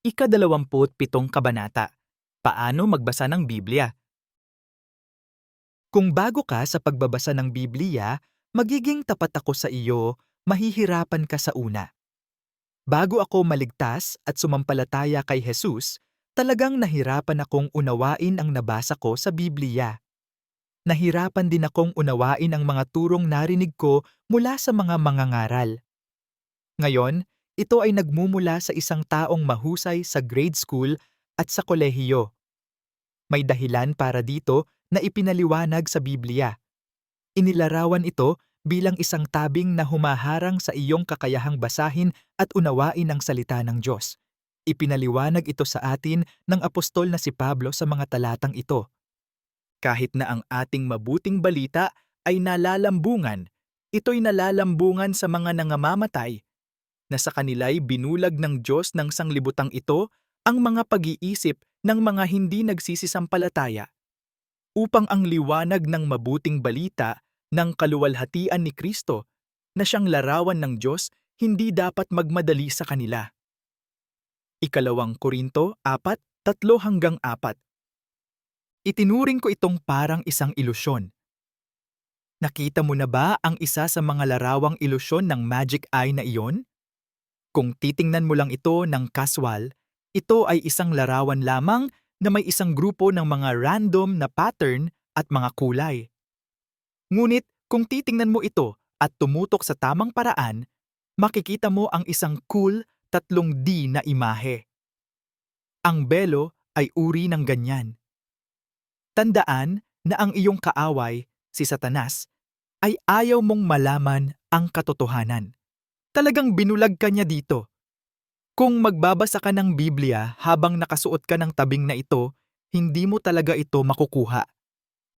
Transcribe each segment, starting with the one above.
Ikadalawamput pitong kabanata. Paano magbasa ng Biblia? Kung bago ka sa pagbabasa ng Biblia, magiging tapat ako sa iyo, mahihirapan ka sa una. Bago ako maligtas at sumampalataya kay Jesus, talagang nahirapan akong unawain ang nabasa ko sa Biblia. Nahirapan din akong unawain ang mga turong narinig ko mula sa mga mangangaral. Ngayon, ito ay nagmumula sa isang taong mahusay sa grade school at sa kolehiyo. May dahilan para dito na ipinaliwanag sa Biblia. Inilarawan ito bilang isang tabing na humaharang sa iyong kakayahang basahin at unawain ang salita ng Diyos. Ipinaliwanag ito sa atin ng apostol na si Pablo sa mga talatang ito. Kahit na ang ating mabuting balita ay nalalambungan, ito'y nalalambungan sa mga nangamamatay na sa kanila'y binulag ng Diyos ng sanglibutang ito ang mga pag-iisip ng mga hindi nagsisisampalataya upang ang liwanag ng mabuting balita ng kaluwalhatian ni Kristo na siyang larawan ng Diyos hindi dapat magmadali sa kanila. Ikalawang Korinto 4, 3 hanggang 4 Itinuring ko itong parang isang ilusyon. Nakita mo na ba ang isa sa mga larawang ilusyon ng magic eye na iyon? Kung titingnan mo lang ito ng kaswal, ito ay isang larawan lamang na may isang grupo ng mga random na pattern at mga kulay. Ngunit kung titingnan mo ito at tumutok sa tamang paraan, makikita mo ang isang cool tatlong D na imahe. Ang belo ay uri ng ganyan. Tandaan na ang iyong kaaway, si Satanas, ay ayaw mong malaman ang katotohanan. Talagang binulag ka niya dito. Kung magbabasa ka ng Biblia habang nakasuot ka ng tabing na ito, hindi mo talaga ito makukuha.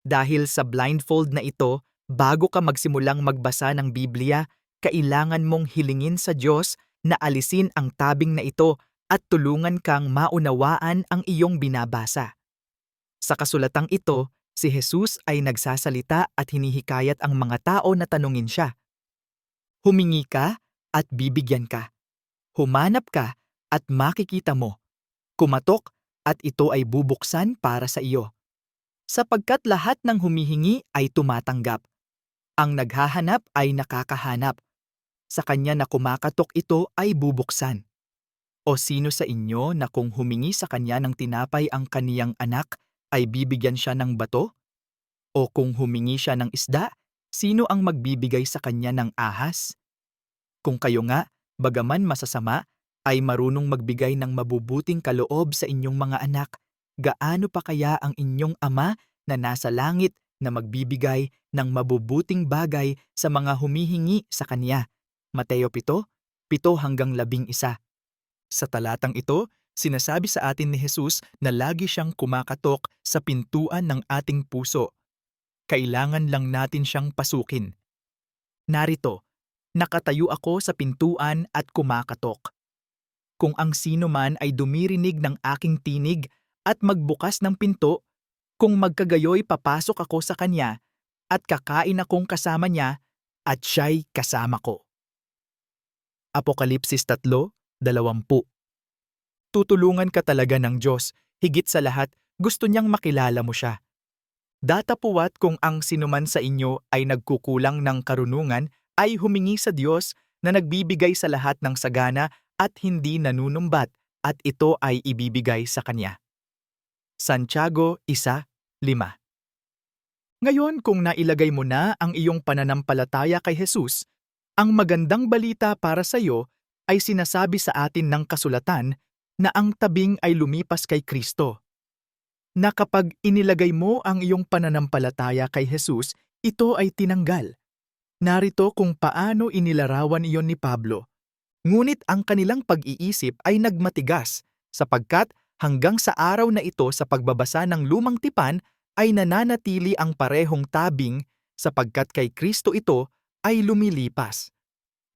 Dahil sa blindfold na ito, bago ka magsimulang magbasa ng Biblia, kailangan mong hilingin sa Diyos na alisin ang tabing na ito at tulungan kang maunawaan ang iyong binabasa. Sa kasulatang ito, si Jesus ay nagsasalita at hinihikayat ang mga tao na tanungin siya. Humingi ka at bibigyan ka. Humanap ka at makikita mo. Kumatok at ito ay bubuksan para sa iyo. Sapagkat lahat ng humihingi ay tumatanggap. Ang naghahanap ay nakakahanap. Sa kanya na kumakatok ito ay bubuksan. O sino sa inyo na kung humingi sa kanya ng tinapay ang kaniyang anak, ay bibigyan siya ng bato? O kung humingi siya ng isda, sino ang magbibigay sa kanya ng ahas? Kung kayo nga, bagaman masasama, ay marunong magbigay ng mabubuting kaloob sa inyong mga anak, gaano pa kaya ang inyong ama na nasa langit na magbibigay ng mabubuting bagay sa mga humihingi sa kanya? Mateo 7, 7 hanggang 11. Sa talatang ito, sinasabi sa atin ni Jesus na lagi siyang kumakatok sa pintuan ng ating puso. Kailangan lang natin siyang pasukin. Narito, nakatayo ako sa pintuan at kumakatok. Kung ang sino man ay dumirinig ng aking tinig at magbukas ng pinto, kung magkagayoy papasok ako sa kanya at kakain akong kasama niya at siya'y kasama ko. Apokalipsis 3:20 Tutulungan ka talaga ng Diyos, higit sa lahat, gusto niyang makilala mo siya. Datapuwat kung ang sinuman sa inyo ay nagkukulang ng karunungan ay humingi sa Diyos na nagbibigay sa lahat ng sagana at hindi nanunumbat at ito ay ibibigay sa Kanya. Santiago 1.5 Ngayon kung nailagay mo na ang iyong pananampalataya kay Jesus, ang magandang balita para sa iyo ay sinasabi sa atin ng kasulatan na ang tabing ay lumipas kay Kristo. Na kapag inilagay mo ang iyong pananampalataya kay Jesus, ito ay tinanggal. Narito kung paano inilarawan iyon ni Pablo. Ngunit ang kanilang pag-iisip ay nagmatigas sapagkat hanggang sa araw na ito sa pagbabasa ng lumang tipan ay nananatili ang parehong tabing sapagkat kay Kristo ito ay lumilipas.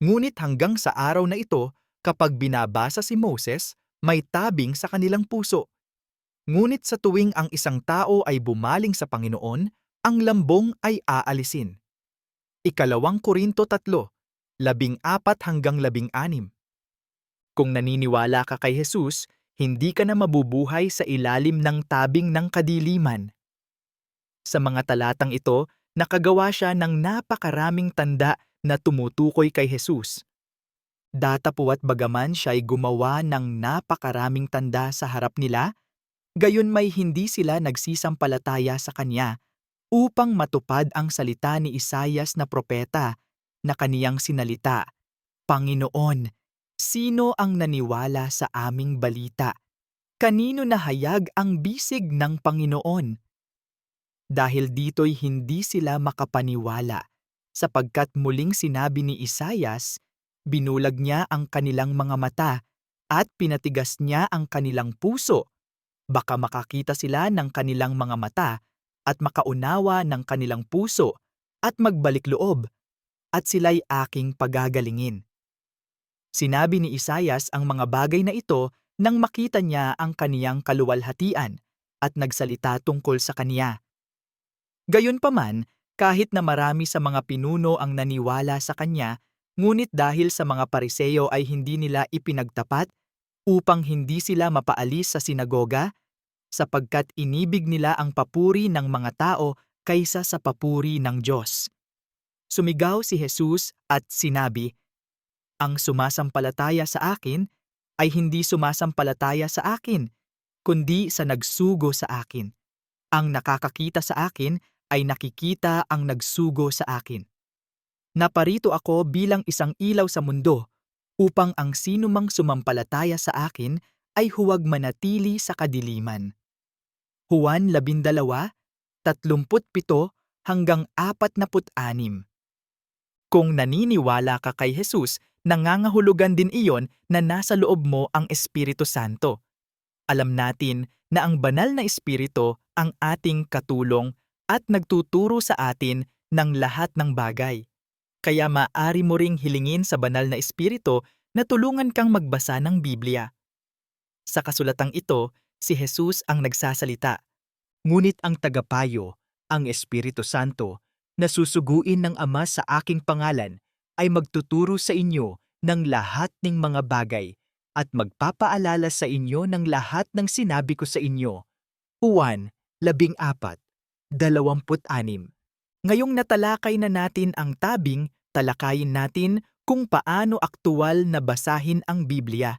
Ngunit hanggang sa araw na ito, kapag binabasa si Moses, may tabing sa kanilang puso. Ngunit sa tuwing ang isang tao ay bumaling sa Panginoon, ang lambong ay aalisin. Ikalawang Korinto 3, labing apat hanggang labing anim. Kung naniniwala ka kay Jesus, Hindi ka na mabubuhay sa ilalim ng tabing ng kadiliman. Sa mga talatang ito, nakagawa siya ng napakaraming tanda na tumutukoy kay Jesus. Datapuat bagaman siya'y gumawa ng napakaraming tanda sa harap nila, gayon may hindi sila nagsisampalataya sa kanya upang matupad ang salita ni Isayas na propeta na kaniyang sinalita, Panginoon, sino ang naniwala sa aming balita? Kanino nahayag ang bisig ng Panginoon? Dahil dito'y hindi sila makapaniwala, sapagkat muling sinabi ni Isayas, binulag niya ang kanilang mga mata at pinatigas niya ang kanilang puso. Baka makakita sila ng kanilang mga mata at makaunawa ng kanilang puso at magbalik loob at sila'y aking pagagalingin. Sinabi ni Isayas ang mga bagay na ito nang makita niya ang kaniyang kaluwalhatian at nagsalita tungkol sa kaniya. Gayunpaman, kahit na marami sa mga pinuno ang naniwala sa kanya, ngunit dahil sa mga pariseyo ay hindi nila ipinagtapat upang hindi sila mapaalis sa sinagoga, sapagkat inibig nila ang papuri ng mga tao kaysa sa papuri ng Diyos. Sumigaw si Jesus at sinabi, Ang sumasampalataya sa akin ay hindi sumasampalataya sa akin, kundi sa nagsugo sa akin. Ang nakakakita sa akin ay nakikita ang nagsugo sa akin. Naparito ako bilang isang ilaw sa mundo upang ang sinumang sumampalataya sa akin ay huwag manatili sa kadiliman. Juan 12, 37 hanggang 46. Kung naniniwala ka kay Jesus, nangangahulugan din iyon na nasa loob mo ang Espiritu Santo. Alam natin na ang banal na Espiritu ang ating katulong at nagtuturo sa atin ng lahat ng bagay. Kaya maaari mo ring hilingin sa banal na Espiritu na tulungan kang magbasa ng Biblia. Sa kasulatang ito, si Jesus ang nagsasalita. Ngunit ang tagapayo, ang Espiritu Santo, na susuguin ng Ama sa aking pangalan, ay magtuturo sa inyo ng lahat ng mga bagay at magpapaalala sa inyo ng lahat ng sinabi ko sa inyo. Juan, 14, 26 Ngayong natalakay na natin ang tabing, talakayin natin kung paano aktual na basahin ang Biblia.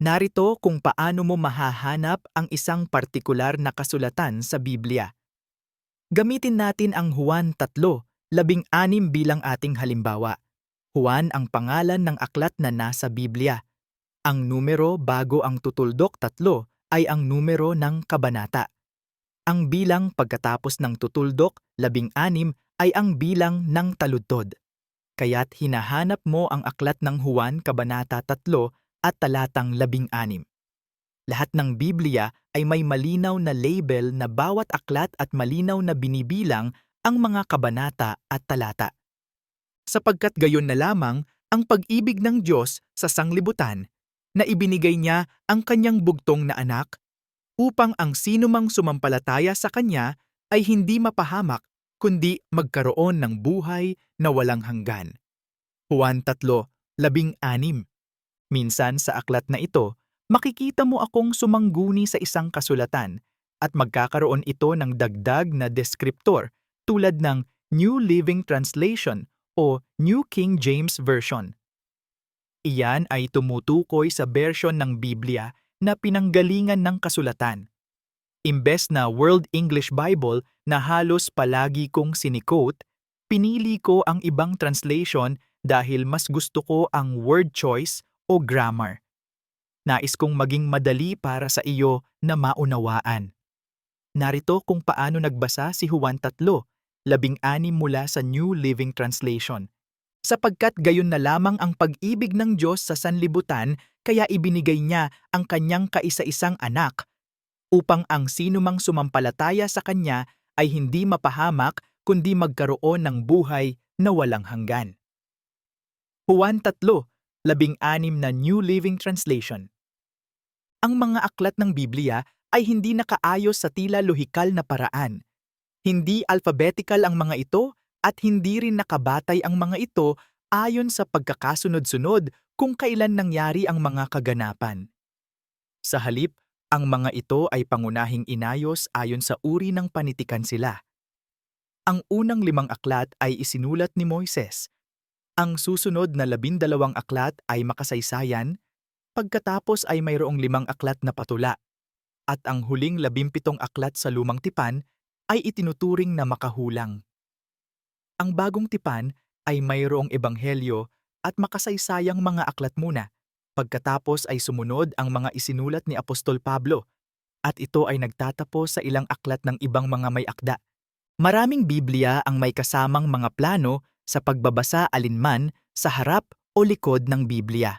Narito kung paano mo mahahanap ang isang partikular na kasulatan sa Biblia. Gamitin natin ang Juan 3, labing anim bilang ating halimbawa. Juan ang pangalan ng aklat na nasa Biblia. Ang numero bago ang tutuldok tatlo ay ang numero ng kabanata. Ang bilang pagkatapos ng tutuldok, labing anim, ay ang bilang ng taludtod. Kaya't hinahanap mo ang aklat ng Juan Kabanata 3 at talatang labing anim. Lahat ng Biblia ay may malinaw na label na bawat aklat at malinaw na binibilang ang mga kabanata at talata. Sapagkat gayon na lamang ang pag-ibig ng Diyos sa sanglibutan na ibinigay niya ang kanyang bugtong na anak upang ang sinumang sumampalataya sa kanya ay hindi mapahamak kundi magkaroon ng buhay na walang hanggan. Juan 3, labing anim. Minsan sa aklat na ito, makikita mo akong sumangguni sa isang kasulatan at magkakaroon ito ng dagdag na deskriptor tulad ng New Living Translation o New King James Version. Iyan ay tumutukoy sa version ng Biblia na pinanggalingan ng kasulatan. Imbes na World English Bible na halos palagi kong sinikot, pinili ko ang ibang translation dahil mas gusto ko ang word choice o grammar. Nais kong maging madali para sa iyo na maunawaan. Narito kung paano nagbasa si Juan 3, labing anim mula sa New Living Translation. Sapagkat gayon na lamang ang pag-ibig ng Diyos sa sanlibutan, kaya ibinigay niya ang kanyang kaisa-isang anak, upang ang sinumang sumampalataya sa kanya ay hindi mapahamak kundi magkaroon ng buhay na walang hanggan. Juan 3, labing anim na New Living Translation. Ang mga aklat ng Biblia ay hindi nakaayos sa tila lohikal na paraan. Hindi alphabetical ang mga ito at hindi rin nakabatay ang mga ito ayon sa pagkakasunod-sunod kung kailan nangyari ang mga kaganapan. Sa halip, ang mga ito ay pangunahing inayos ayon sa uri ng panitikan sila. Ang unang limang aklat ay isinulat ni Moises. Ang susunod na labindalawang aklat ay makasaysayan, pagkatapos ay mayroong limang aklat na patula, at ang huling labimpitong aklat sa lumang tipan ay itinuturing na makahulang. Ang bagong tipan ay mayroong ebanghelyo at makasaysayang mga aklat muna. Pagkatapos ay sumunod ang mga isinulat ni Apostol Pablo at ito ay nagtatapos sa ilang aklat ng ibang mga may akda. Maraming Biblia ang may kasamang mga plano sa pagbabasa alinman sa harap o likod ng Biblia.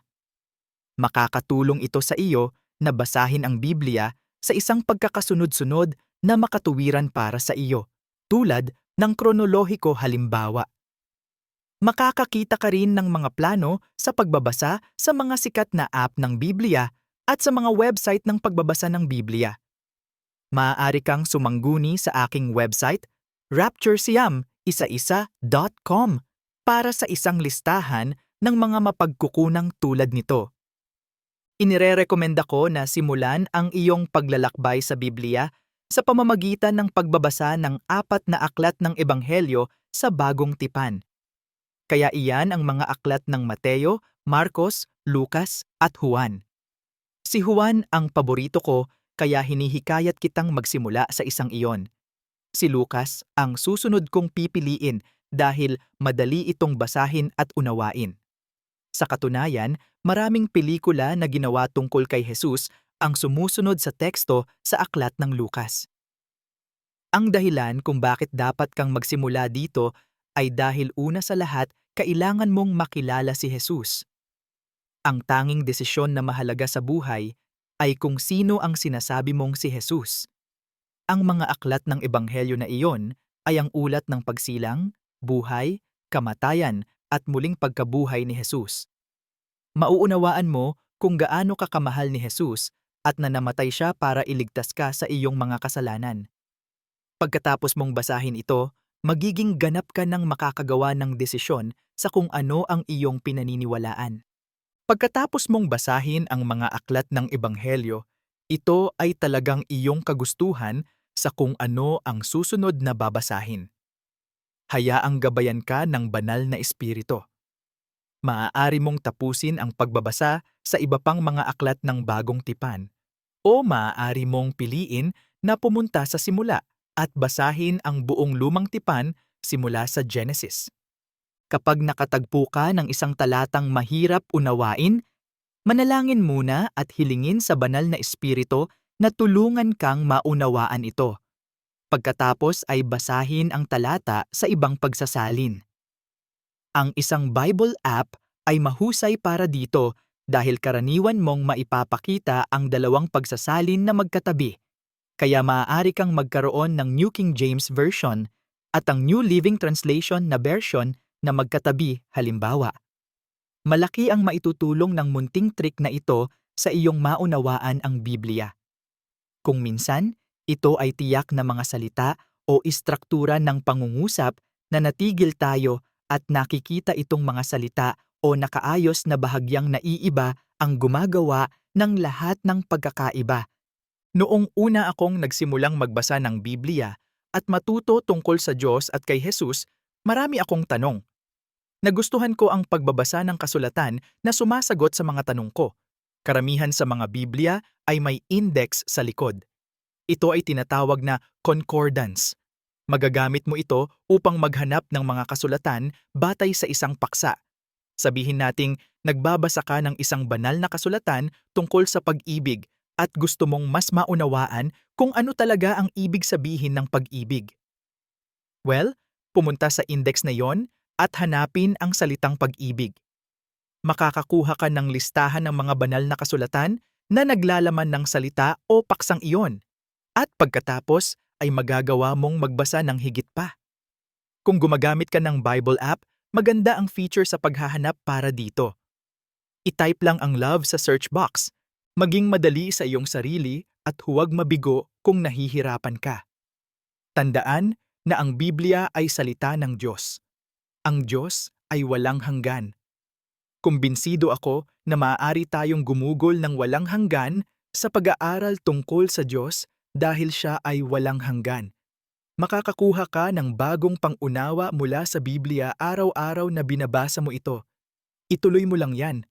Makakatulong ito sa iyo na basahin ang Biblia sa isang pagkakasunod-sunod na makatuwiran para sa iyo, tulad ng kronolohiko halimbawa. Makakakita ka rin ng mga plano sa pagbabasa sa mga sikat na app ng Biblia at sa mga website ng pagbabasa ng Biblia. Maaari kang sumangguni sa aking website, rapturesiam.isa-isa.com para sa isang listahan ng mga mapagkukunang tulad nito. Inirerekomenda ko na simulan ang iyong paglalakbay sa Biblia sa pamamagitan ng pagbabasa ng apat na aklat ng Ebanghelyo sa Bagong Tipan. Kaya iyan ang mga aklat ng Mateo, Marcos, Lucas at Juan. Si Juan ang paborito ko kaya hinihikayat kitang magsimula sa isang iyon. Si Lucas ang susunod kong pipiliin dahil madali itong basahin at unawain. Sa katunayan, maraming pelikula na ginawa tungkol kay Jesus ang sumusunod sa teksto sa aklat ng Lucas. Ang dahilan kung bakit dapat kang magsimula dito ay dahil una sa lahat kailangan mong makilala si Jesus. Ang tanging desisyon na mahalaga sa buhay ay kung sino ang sinasabi mong si Jesus. Ang mga aklat ng ebanghelyo na iyon ay ang ulat ng pagsilang, buhay, kamatayan at muling pagkabuhay ni Jesus. Mauunawaan mo kung gaano kakamahal ni Jesus at na namatay siya para iligtas ka sa iyong mga kasalanan. Pagkatapos mong basahin ito, magiging ganap ka ng makakagawa ng desisyon sa kung ano ang iyong pinaniniwalaan. Pagkatapos mong basahin ang mga aklat ng Ebanghelyo, ito ay talagang iyong kagustuhan sa kung ano ang susunod na babasahin. Hayaang gabayan ka ng banal na espiritu. Maaari mong tapusin ang pagbabasa sa iba pang mga aklat ng bagong tipan o maaari mong piliin na pumunta sa simula at basahin ang buong lumang tipan simula sa Genesis. Kapag nakatagpo ka ng isang talatang mahirap unawain, manalangin muna at hilingin sa banal na espiritu na tulungan kang maunawaan ito. Pagkatapos ay basahin ang talata sa ibang pagsasalin. Ang isang Bible app ay mahusay para dito dahil karaniwan mong maipapakita ang dalawang pagsasalin na magkatabi kaya maaari kang magkaroon ng New King James Version at ang New Living Translation na version na magkatabi halimbawa. Malaki ang maitutulong ng munting trick na ito sa iyong maunawaan ang Biblia. Kung minsan, ito ay tiyak na mga salita o istruktura ng pangungusap na natigil tayo at nakikita itong mga salita o nakaayos na bahagyang naiiba ang gumagawa ng lahat ng pagkakaiba Noong una akong nagsimulang magbasa ng Biblia at matuto tungkol sa Diyos at kay Jesus, marami akong tanong. Nagustuhan ko ang pagbabasa ng kasulatan na sumasagot sa mga tanong ko. Karamihan sa mga Biblia ay may index sa likod. Ito ay tinatawag na concordance. Magagamit mo ito upang maghanap ng mga kasulatan batay sa isang paksa. Sabihin nating nagbabasa ka ng isang banal na kasulatan tungkol sa pag-ibig at gusto mong mas maunawaan kung ano talaga ang ibig sabihin ng pag-ibig. Well, pumunta sa index na yon at hanapin ang salitang pag-ibig. Makakakuha ka ng listahan ng mga banal na kasulatan na naglalaman ng salita o paksang iyon. At pagkatapos ay magagawa mong magbasa ng higit pa. Kung gumagamit ka ng Bible app, maganda ang feature sa paghahanap para dito. I-type lang ang love sa search box Maging madali sa iyong sarili at huwag mabigo kung nahihirapan ka. Tandaan na ang Biblia ay salita ng Diyos. Ang Diyos ay walang hanggan. Kumbinsido ako na maaari tayong gumugol ng walang hanggan sa pag-aaral tungkol sa Diyos dahil siya ay walang hanggan. Makakakuha ka ng bagong pangunawa mula sa Biblia araw-araw na binabasa mo ito. Ituloy mo lang yan.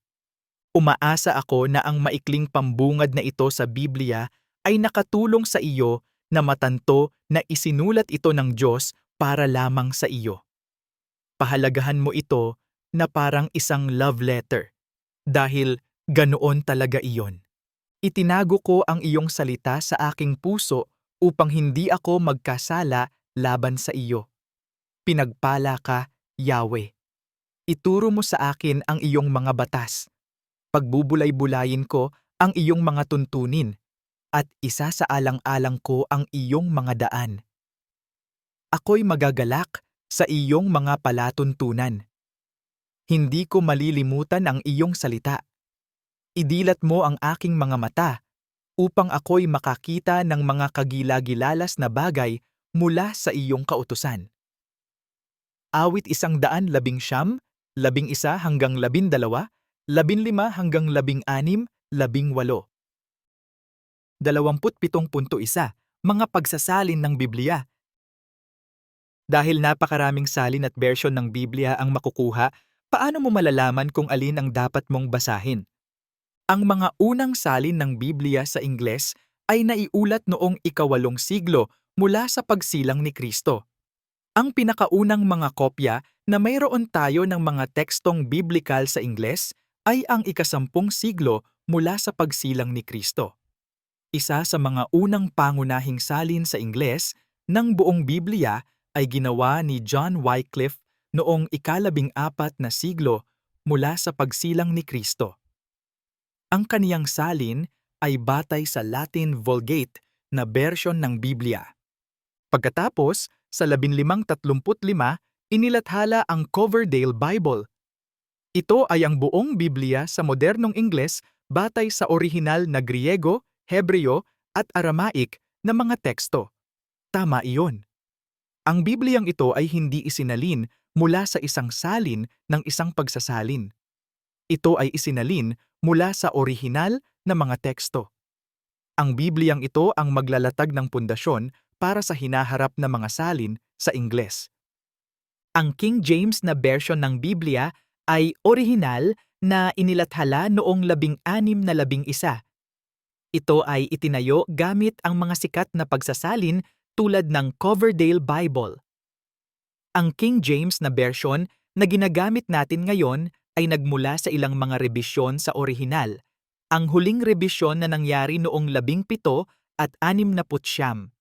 Umaasa ako na ang maikling pambungad na ito sa Biblia ay nakatulong sa iyo na matanto na isinulat ito ng Diyos para lamang sa iyo. Pahalagahan mo ito na parang isang love letter dahil ganoon talaga iyon. Itinago ko ang iyong salita sa aking puso upang hindi ako magkasala laban sa iyo. Pinagpala ka, Yahweh. Ituro mo sa akin ang iyong mga batas. Pagbubulay-bulayin ko ang iyong mga tuntunin at isa sa alang-alang ko ang iyong mga daan. Ako'y magagalak sa iyong mga palatuntunan. Hindi ko malilimutan ang iyong salita. Idilat mo ang aking mga mata upang ako'y makakita ng mga kagilagilalas na bagay mula sa iyong kautusan. Awit isang daan labing siyam, labing isa hanggang labing dalawa, labing lima hanggang labing anim, labing walo. 27.1 Mga pagsasalin ng Biblia Dahil napakaraming salin at version ng Biblia ang makukuha, paano mo malalaman kung alin ang dapat mong basahin? Ang mga unang salin ng Biblia sa Ingles ay naiulat noong ikawalong siglo mula sa pagsilang ni Kristo. Ang pinakaunang mga kopya na mayroon tayo ng mga tekstong biblikal sa Ingles ay ang ikasampung siglo mula sa pagsilang ni Kristo. Isa sa mga unang pangunahing salin sa Ingles ng buong Biblia ay ginawa ni John Wycliffe noong ikalabing apat na siglo mula sa pagsilang ni Kristo. Ang kaniyang salin ay batay sa Latin Vulgate na bersyon ng Biblia. Pagkatapos, sa 1535, inilathala ang Coverdale Bible. Ito ay ang buong Biblia sa modernong Ingles batay sa orihinal na Griego, Hebreo at Aramaic na mga teksto. Tama iyon. Ang Bibliyang ito ay hindi isinalin mula sa isang salin ng isang pagsasalin. Ito ay isinalin mula sa orihinal na mga teksto. Ang Bibliyang ito ang maglalatag ng pundasyon para sa hinaharap na mga salin sa Ingles. Ang King James na version ng Biblia ay orihinal na inilathala noong labing-anim na labing isa ito ay itinayo gamit ang mga sikat na pagsasalin tulad ng Coverdale Bible. Ang King James na version na ginagamit natin ngayon ay nagmula sa ilang mga rebisyon sa orihinal. Ang huling rebisyon na nangyari noong labing pito at anim na putsyam.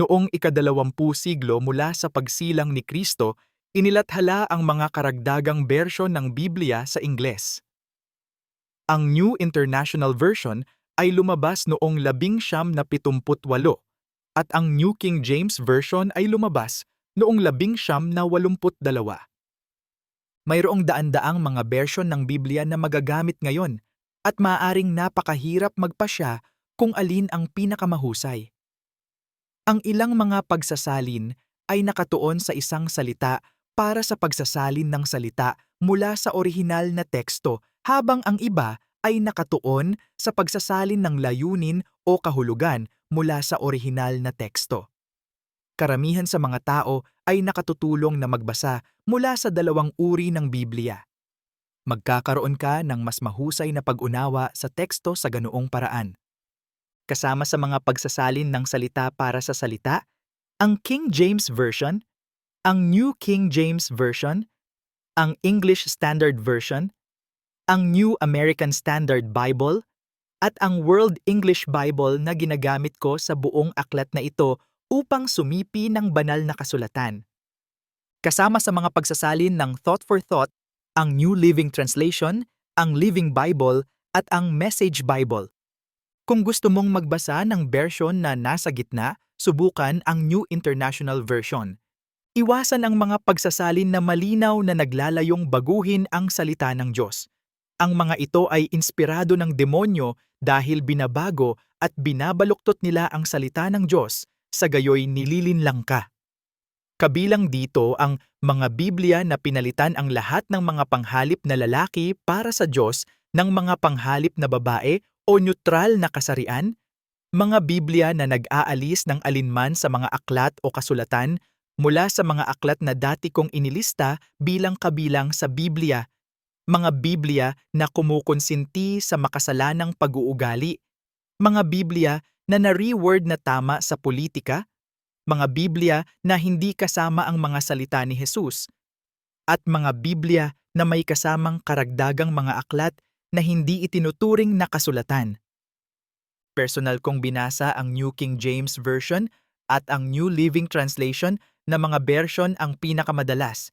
Noong ikadalawampu siglo mula sa pagsilang ni Kristo, inilathala ang mga karagdagang bersyon ng Biblia sa Ingles. Ang New International Version ay lumabas noong labing siyam na pitumputwalo at ang New King James Version ay lumabas noong labing siyam na walumput dalawa. Mayroong daan-daang mga version ng Biblia na magagamit ngayon at maaaring napakahirap magpasya kung alin ang pinakamahusay. Ang ilang mga pagsasalin ay nakatuon sa isang salita para sa pagsasalin ng salita mula sa orihinal na teksto habang ang iba ay nakatuon sa pagsasalin ng layunin o kahulugan mula sa orihinal na teksto. Karamihan sa mga tao ay nakatutulong na magbasa mula sa dalawang uri ng Biblia. Magkakaroon ka ng mas mahusay na pag-unawa sa teksto sa ganoong paraan. Kasama sa mga pagsasalin ng salita para sa salita, ang King James Version, ang New King James Version, ang English Standard Version, ang New American Standard Bible at ang World English Bible na ginagamit ko sa buong aklat na ito upang sumipi ng banal na kasulatan. Kasama sa mga pagsasalin ng Thought for Thought, ang New Living Translation, ang Living Bible at ang Message Bible. Kung gusto mong magbasa ng version na nasa gitna, subukan ang New International Version. Iwasan ang mga pagsasalin na malinaw na naglalayong baguhin ang salita ng Diyos. Ang mga ito ay inspirado ng demonyo dahil binabago at binabaluktot nila ang salita ng Diyos, sa gayoy nililinlang ka. Kabilang dito ang mga Biblia na pinalitan ang lahat ng mga panghalip na lalaki para sa Diyos ng mga panghalip na babae o neutral na kasarian, mga Biblia na nag-aalis ng alinman sa mga aklat o kasulatan mula sa mga aklat na dati kong inilista bilang kabilang sa Biblia, mga Biblia na kumukonsinti sa makasalanang pag-uugali, mga Biblia na na-reword na tama sa politika, mga Biblia na hindi kasama ang mga salita ni Jesus, at mga Biblia na may kasamang karagdagang mga aklat na hindi itinuturing na kasulatan. Personal kong binasa ang New King James Version at ang New Living Translation na mga version ang pinakamadalas